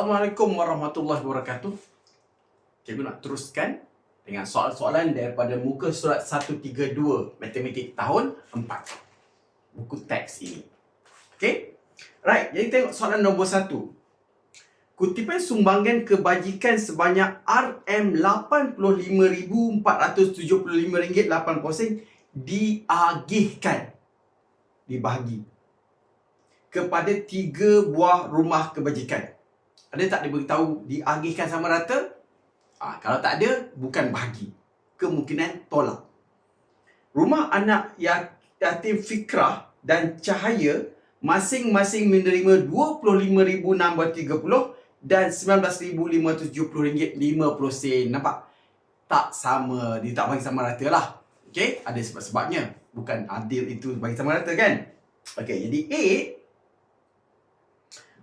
Assalamualaikum warahmatullahi wabarakatuh. Cikgu nak teruskan dengan soalan-soalan daripada muka surat 132 Matematik tahun 4. Buku teks ini. Okey? Right, jadi tengok soalan nombor 1. Kutipan sumbangan kebajikan sebanyak RM85,475.80 diagihkan dibahagi kepada tiga buah rumah kebajikan. Ada tak dia beritahu diagihkan sama rata? Ah, kalau tak ada, bukan bahagi. Kemungkinan tolak. Rumah anak ya- yatim fikrah dan cahaya masing-masing menerima RM25,630 dan RM19,570.50. Nampak? Tak sama. Dia tak bagi sama rata lah. Okey? Ada sebab-sebabnya. Bukan adil itu bagi sama rata kan? Okey, jadi A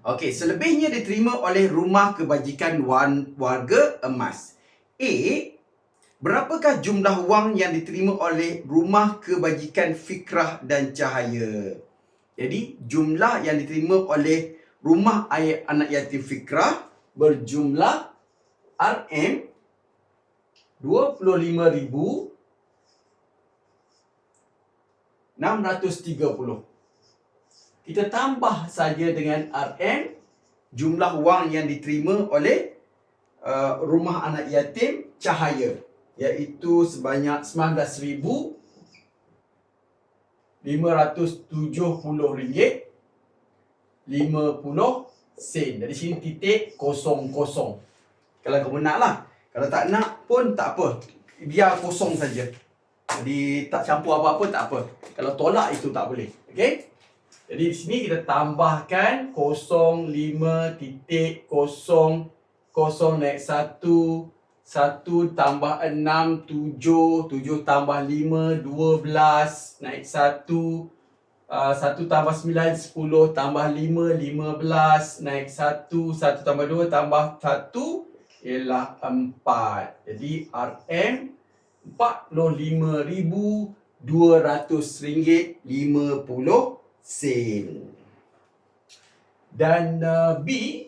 Okey, selebihnya diterima oleh rumah kebajikan wan, warga emas. A, berapakah jumlah wang yang diterima oleh rumah kebajikan fikrah dan cahaya? Jadi, jumlah yang diterima oleh rumah ayat anak yatim fikrah berjumlah RM 25,630. Kita tambah saja dengan RM jumlah wang yang diterima oleh uh, rumah anak yatim cahaya iaitu sebanyak RM19,570 50 sen. Dari sini titik kosong kosong. Kalau kamu nak lah. Kalau tak nak pun tak apa. Biar kosong saja. Jadi tak campur apa-apa tak apa. Kalau tolak itu tak boleh. Okey? Jadi di sini kita tambahkan 05 titik 0 0 naik 1 1 tambah 6 7 7 tambah 5 12 naik 1 uh, 1 tambah 9 10 tambah 5 15 naik 1 1 tambah 2 tambah 1 ialah 4. Jadi RM RM45,200.50 sen. Dan uh, B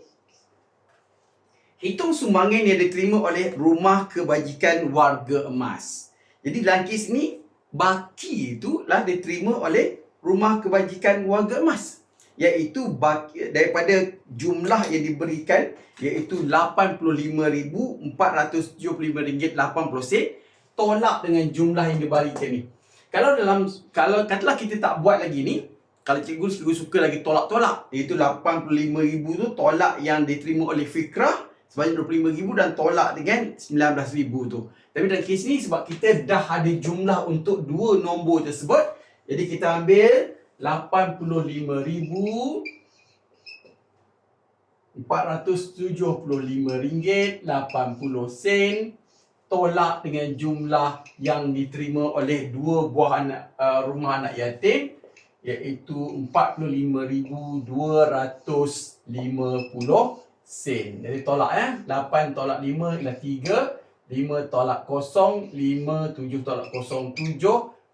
hitung sumbangan yang diterima oleh rumah kebajikan warga emas. Jadi kes ni baki itu lah diterima oleh rumah kebajikan warga emas iaitu baki daripada jumlah yang diberikan iaitu RM85,475.80 tolak dengan jumlah yang diberikan ni. Kalau dalam kalau katalah kita tak buat lagi ni, kalau cikgu cikgu suka lagi tolak-tolak, iaitu 85,000 tu tolak yang diterima oleh fikrah sebanyak 25,000 dan tolak dengan 19,000 tu. Tapi dalam kes ni sebab kita dah ada jumlah untuk dua nombor tersebut, jadi kita ambil 85,000 475 sen tolak dengan jumlah yang diterima oleh dua buah anak uh, rumah anak yatim iaitu 45,250 sen. Jadi tolak eh 8 tolak 5 ialah 3, 5 tolak 0, 5 7 tolak 0 7,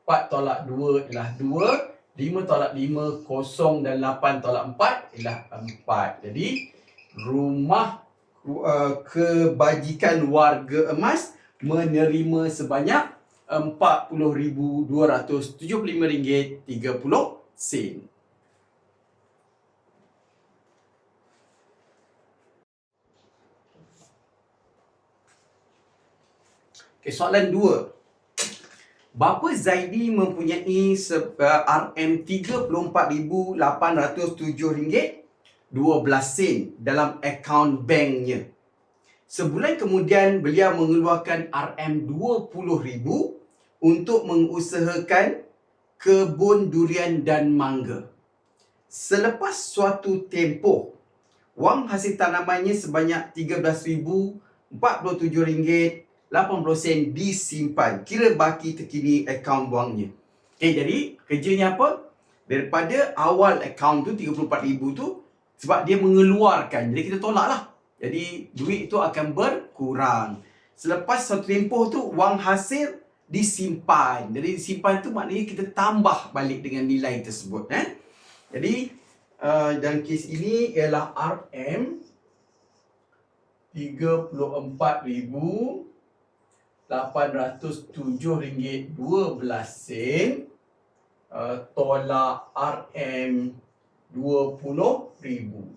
4 tolak 2 ialah 2, 5 tolak 5 0 dan 8 tolak 4 ialah 4. Jadi rumah uh, kebajikan warga emas menerima sebanyak RM40,275.30 sen. Okay, soalan dua. Bapa Zaidi mempunyai RM34,807.12 dalam akaun banknya. Sebulan kemudian beliau mengeluarkan RM20,000 untuk mengusahakan kebun durian dan mangga. Selepas suatu tempoh, wang hasil tanamannya sebanyak RM13,047.80 disimpan. Kira baki terkini akaun wangnya. Okay, jadi kerjanya apa? Daripada awal akaun tu RM34,000 tu sebab dia mengeluarkan. Jadi kita tolak lah. Jadi duit itu akan berkurang. Selepas satu tempoh tu wang hasil disimpan. Jadi disimpan tu maknanya kita tambah balik dengan nilai tersebut eh. Jadi uh, dalam kes ini ialah RM RM34,807 ringgit sen uh, tolak RM RM20,000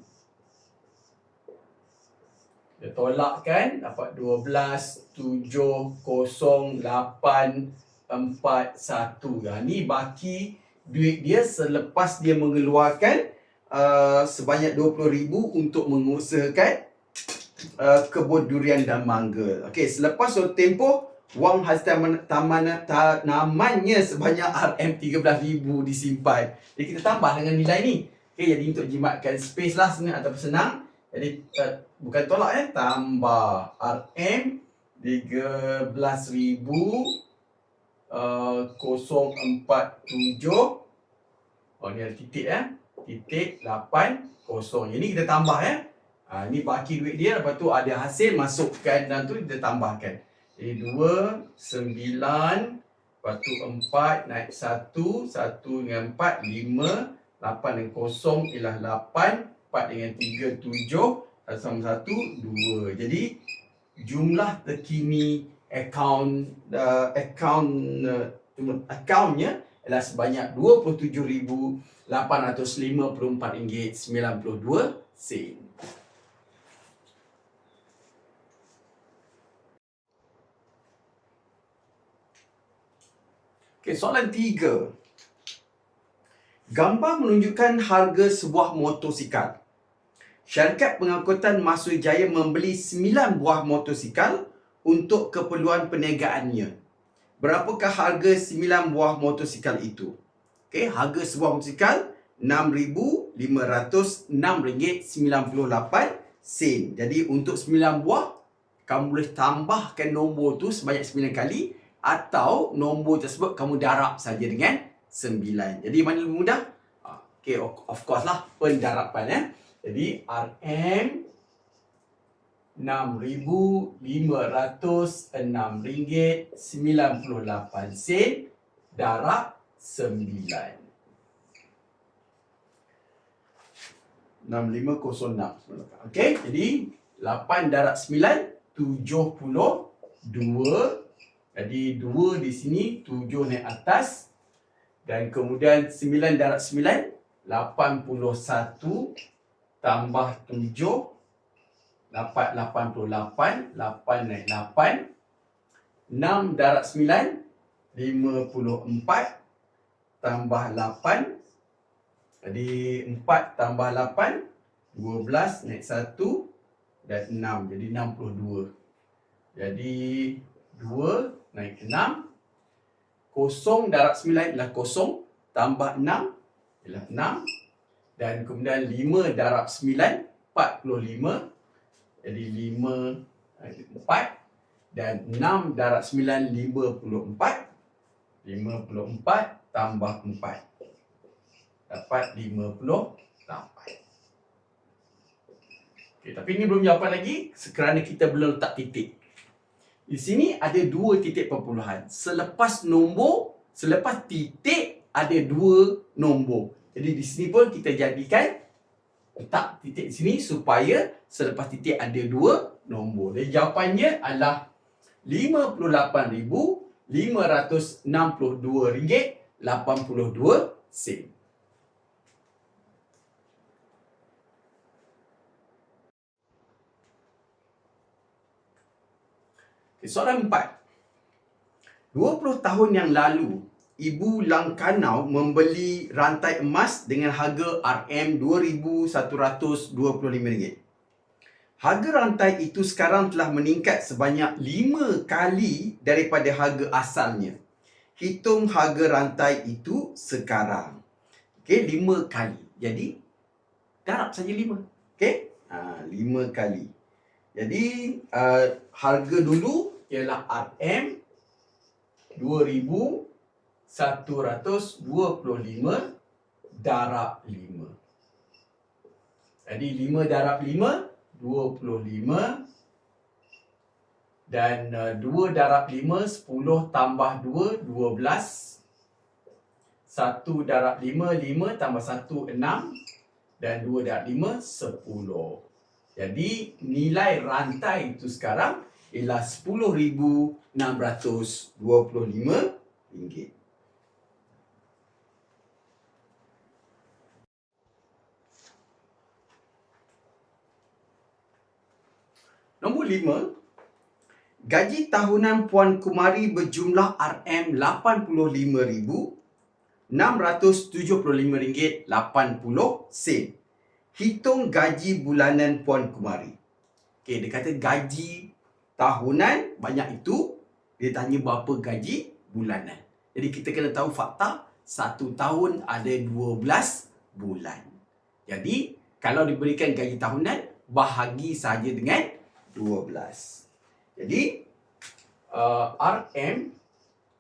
dia tolak kan dapat 12,708,41 ya, ni baki duit dia selepas dia mengeluarkan uh, sebanyak RM20,000 untuk mengusahakan uh, kebun durian dan mangga. Okey, selepas so tempoh wang hasil taman, taman ta, namanya sebanyak RM13,000 disimpan. Jadi kita tambah dengan nilai ni. Okey, jadi untuk jimatkan space lah senang ataupun senang. Jadi uh, bukan tolak eh, tambah RM 13,000 uh, 047 Oh ni ada titik eh. Titik 8 kosong. Ini kita tambah eh. Ha, ni baki duit dia lepas tu ada hasil masukkan dan tu kita tambahkan. Jadi 2 9 lepas tu 4 naik 1 1 dengan 4 5 8 dengan kosong ialah 8 4 dengan 3 7 sama 1 2. Jadi jumlah terkini akaun uh, akaun uh, akaunnya ialah sebanyak RM27,854.92 Okay, soalan tiga. Gambar menunjukkan harga sebuah motosikal. Syarikat pengangkutan Masui Jaya membeli 9 buah motosikal untuk keperluan perniagaannya. Berapakah harga 9 buah motosikal itu? Okay, harga sebuah motosikal RM6,506.98 Jadi untuk 9 buah, kamu boleh tambahkan nombor tu sebanyak 9 kali atau nombor tersebut kamu darab saja dengan 9. Jadi mana lebih mudah? Okay, of course lah pendarapan ya. Jadi RM RM6,506.98 darab 9. 6506. Okey, jadi 8 darab 9 72 jadi 2 di sini, 7 naik atas. Dan kemudian 9 darab 9, 81 tambah 7 dapat 88, 8 naik 8. 6 darab 9, 54 tambah 8. Jadi 4 tambah 8, 12 naik 1 dan 6. Jadi 62. Jadi 2 naik ke 6. Kosong darab 9 ialah kosong. Tambah 6 ialah 6. Dan kemudian 5 darab 9, 45. Jadi 5, 4. Dan 6 darab 9, 54. 54 tambah 4. Dapat 58. Okay, tapi ini belum jawapan lagi kerana kita belum letak titik. Di sini ada dua titik perpuluhan. Selepas nombor, selepas titik ada dua nombor. Jadi di sini pun kita jadikan letak titik sini supaya selepas titik ada dua nombor. Jadi jawapannya adalah RM58,562.82. Soalan empat. 20 tahun yang lalu, Ibu Langkanau membeli rantai emas dengan harga RM2,125. Harga rantai itu sekarang telah meningkat sebanyak 5 kali daripada harga asalnya. Hitung harga rantai itu sekarang. Okey, 5 kali. Jadi, darab saja 5. Okey? Ha, 5 kali. Jadi uh, harga dulu ialah RM 2125 darab 5. Jadi 5 darab 5 25 dan uh, 2 darab 5 10 tambah 2 12 1 darab 5 5 tambah 1 6 dan 2 darab 5 10. Jadi nilai rantai itu sekarang ialah RM10,625. Nombor lima, gaji tahunan Puan Kumari berjumlah RM85,675.80 Hitung gaji bulanan Puan Kumari. Okey, dia kata gaji tahunan banyak itu, dia tanya berapa gaji bulanan. Jadi kita kena tahu fakta, satu tahun ada 12 bulan. Jadi, kalau diberikan gaji tahunan, bahagi saja dengan 12. Jadi, uh, RM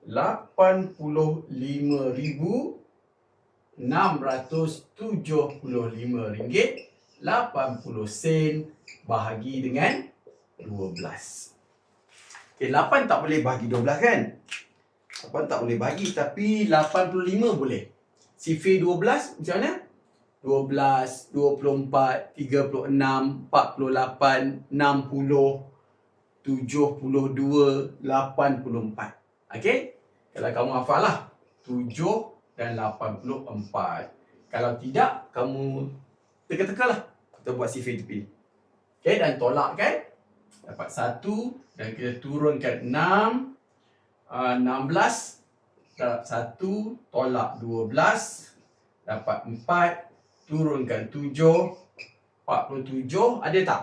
85,675 ringgit 80 sen bahagi dengan 12. Okey, 8 tak boleh bahagi 12 kan? 8 tak boleh bahagi tapi 85 boleh. Sifir 12 macam mana? 12, 24, 36, 48, 60, 72, 84. Okey? Kalau kamu hafal lah. 7 dan 84. Kalau tidak, kamu teka-teka lah. Kita buat sifir tepi. Okey, dan tolak kan? Dapat 1 dan kita turunkan 6. Uh, 16. Dapat 1, tolak 12. Dapat 4 turunkan 7 47 ada tak?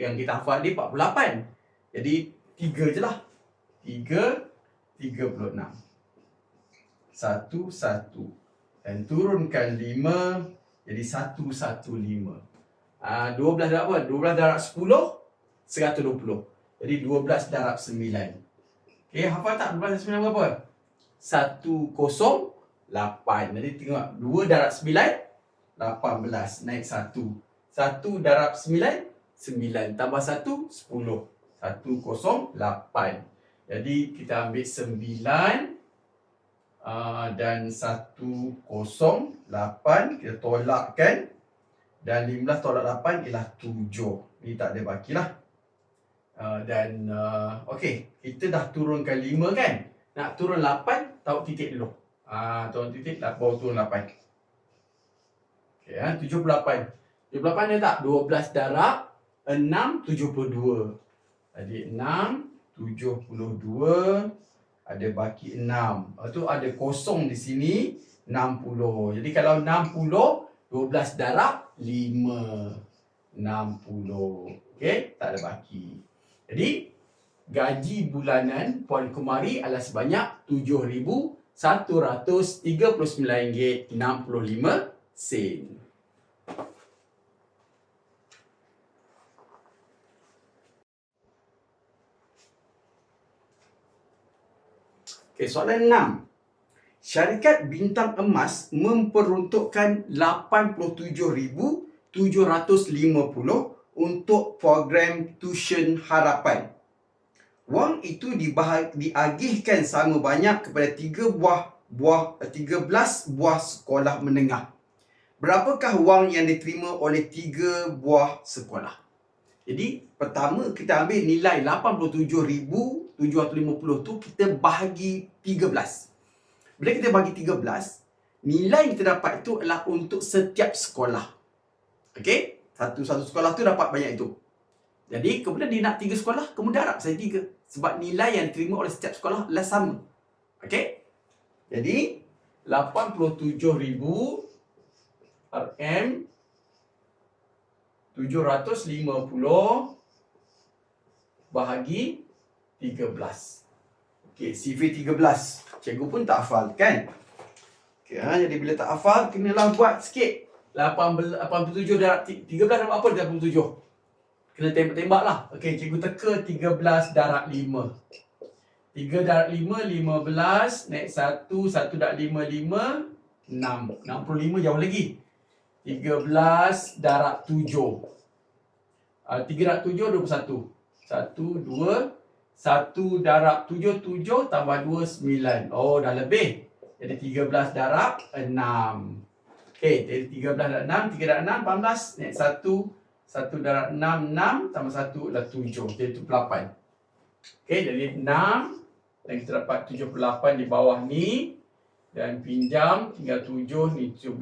Yang kita hafal ni 48 Jadi 3 je lah. 3 36 1 1 Dan turunkan 5 Jadi 1 1 5 uh, 12 darab apa? 12 darab 10 120 Jadi 12 darab 9 Okay, hafal tak 12 darab 9 berapa? 1 0 8 Jadi tengok 2 darab 9 18 naik 1. 1 darab 9, 9. Tambah 1, 10. 1, kosong, 8. Jadi kita ambil 9 uh, dan 1, kosong, 8. Kita tolakkan. Dan 15 tolak 8 ialah 7. Ini tak ada bakilah. Uh, dan uh, okey, kita dah turunkan 5 kan? Nak turun 8, tahu titik dulu. Ah, uh, turun titik, baru turun 8. Ya, 78. 78 ada tak? 12 darab 6, 72. Jadi 6, 72. Ada baki 6. Lepas tu ada kosong di sini. 60. Jadi kalau 60, 12 darab 5. 60. Okey, tak ada baki. Jadi, gaji bulanan Puan Kumari adalah sebanyak RM7,139.65 Okay, soalan enam. Syarikat bintang emas memperuntukkan 87,750 untuk program tuition harapan. Wang itu dibahag, diagihkan sama banyak kepada tiga buah buah 13 buah sekolah menengah. Berapakah wang yang diterima oleh tiga buah sekolah? Jadi, pertama kita ambil nilai 87,000 750 tu kita bahagi 13. Bila kita bagi 13, nilai yang kita dapat itu adalah untuk setiap sekolah. Okey? Satu-satu sekolah tu dapat banyak itu. Jadi, kemudian dia nak tiga sekolah, kemudian darab saya tiga. Sebab nilai yang diterima oleh setiap sekolah adalah sama. Okey? Jadi, 87,000 RM 750 bahagi 13. Okey, CV 13. Cikgu pun tak hafal kan? Okey, ha, jadi bila tak hafal, kenalah buat sikit. 87 darab 13 dapat apa 87? Kena tembak-tembak lah. Okey, cikgu teka 13 darab 5. 3 darab 5, 15. Naik 1, 1 darab 5, 5. 6. 65 jauh lagi. 13 darab 7. Uh, 3 darab 7, 21. 1, 2, satu darab tujuh, tujuh tambah dua, sembilan. Oh, dah lebih. Jadi tiga belas darab enam. Okey, jadi tiga belas darab enam, tiga darab enam, empat belas. Naik satu, 1 darab 6, 6 tambah 1 adalah 7. Iaitu 8. Okey, jadi 6 dan kita dapat 78 di bawah ni. Dan pinjam tinggal 7 ni 17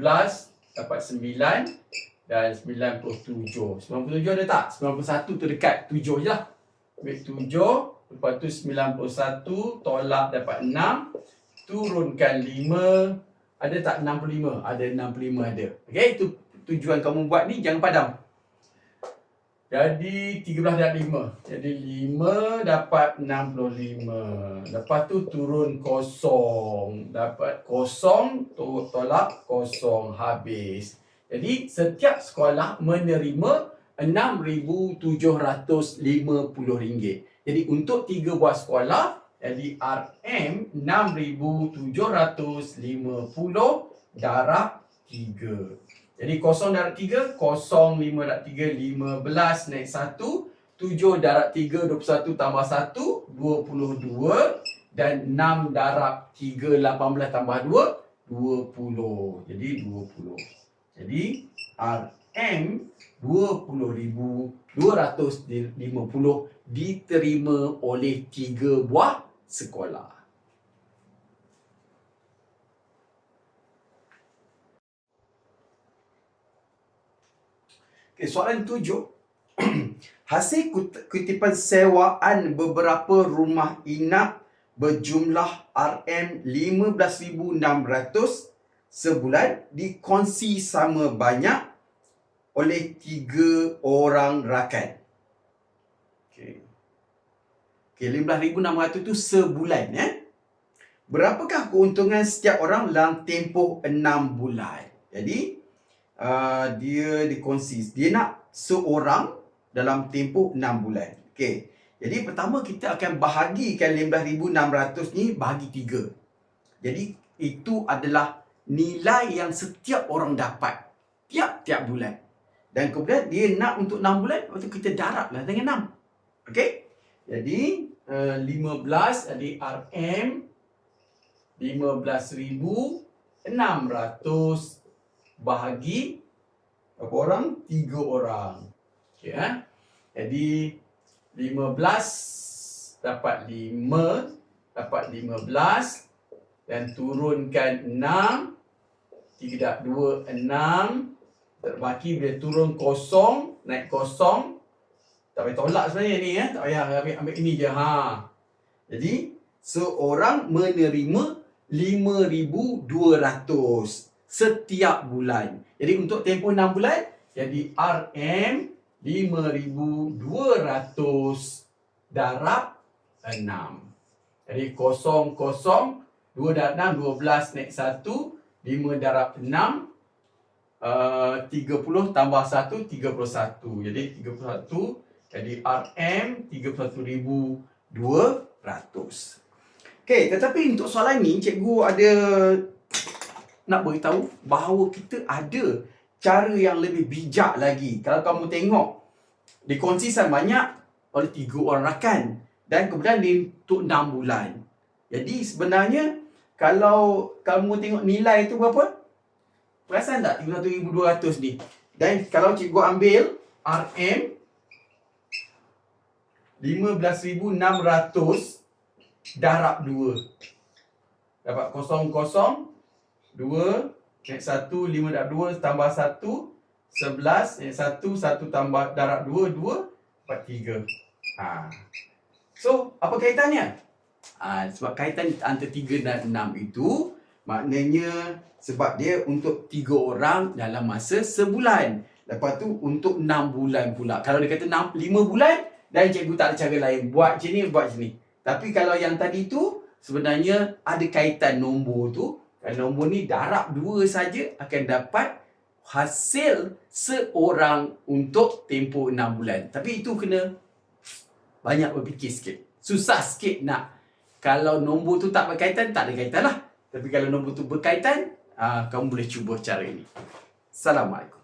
dapat 9 dan 97. 97 ada tak? 91 tu dekat 7 je lah. Ambil 7, lepas tu 91 tolak dapat 6, turunkan 5, ada tak 65? Ada 65 ada. Okey, itu tujuan kamu buat ni jangan padam. Jadi 13 darab 5. Jadi 5 dapat 65. Lepas tu turun kosong. Dapat kosong to- tolak kosong habis. Jadi setiap sekolah menerima RM6,750. Jadi untuk tiga buah sekolah jadi RM 6,750 darab 3. Jadi kosong darab 3, kosong 5 darab 3, 15 naik 1. 7 darab 3, 21 tambah 1, 22. Dan 6 darab 3, 18 tambah 2, 20. Jadi 20. Jadi RM 20,250 diterima oleh 3 buah sekolah. Okay, soalan tujuh. Hasil kut- kutipan sewaan beberapa rumah inap berjumlah RM15,600 sebulan dikongsi sama banyak oleh tiga orang rakan. Okay. Okay, 15,600 itu sebulan ya. Berapakah keuntungan setiap orang dalam tempoh enam bulan? Jadi, uh, dia dikongsi. Dia nak seorang dalam tempoh 6 bulan. Okey. Jadi pertama kita akan bahagikan 15,600 ni bahagi 3. Jadi itu adalah nilai yang setiap orang dapat tiap-tiap bulan. Dan kemudian dia nak untuk 6 bulan, lepas tu kita darablah dengan 6. Okey? Jadi uh, 15 jadi RM 15,600 bahagi berapa orang? Tiga orang. Okey eh? Jadi 15 dapat 5 dapat 15 dan turunkan 6 3 dak 2 6 terbaki bila turun kosong naik kosong tak payah tolak sebenarnya ni eh tak payah ambil, ambil ini je ha jadi seorang menerima 5200 setiap bulan. Jadi untuk tempoh 6 bulan, jadi RM 5200 darab 6. Jadi kosong kosong 2 darab 6 12 naik 1 5 darab 6 uh, 30 tambah 1 31. Jadi 31 jadi RM 31200. Okey, tetapi untuk soalan ni cikgu ada nak beritahu bahawa kita ada cara yang lebih bijak lagi. Kalau kamu tengok, dikongsikan banyak oleh tiga orang rakan dan kemudian di untuk enam bulan. Jadi sebenarnya kalau kamu tengok nilai tu berapa? Perasan tak 31,200 ni? Dan kalau cikgu ambil RM 15,600 darab 2. Dapat kosong kosong 2 naik 1 5 darab 2 tambah 1 11 naik 1 1 tambah darab 2 2 dapat 3. Ha. So, apa kaitannya? Ha, sebab kaitan antara 3 dan 6 itu maknanya sebab dia untuk 3 orang dalam masa sebulan. Lepas tu untuk 6 bulan pula. Kalau dia kata 6 5 bulan dan cikgu tak ada cara lain. Buat macam ni, buat macam ni. Tapi kalau yang tadi tu sebenarnya ada kaitan nombor tu dan nombor ni darab dua saja akan dapat hasil seorang untuk tempoh enam bulan. Tapi itu kena banyak berfikir sikit. Susah sikit nak. Kalau nombor tu tak berkaitan, tak ada kaitan lah. Tapi kalau nombor tu berkaitan, aa, kamu boleh cuba cara ini. Assalamualaikum.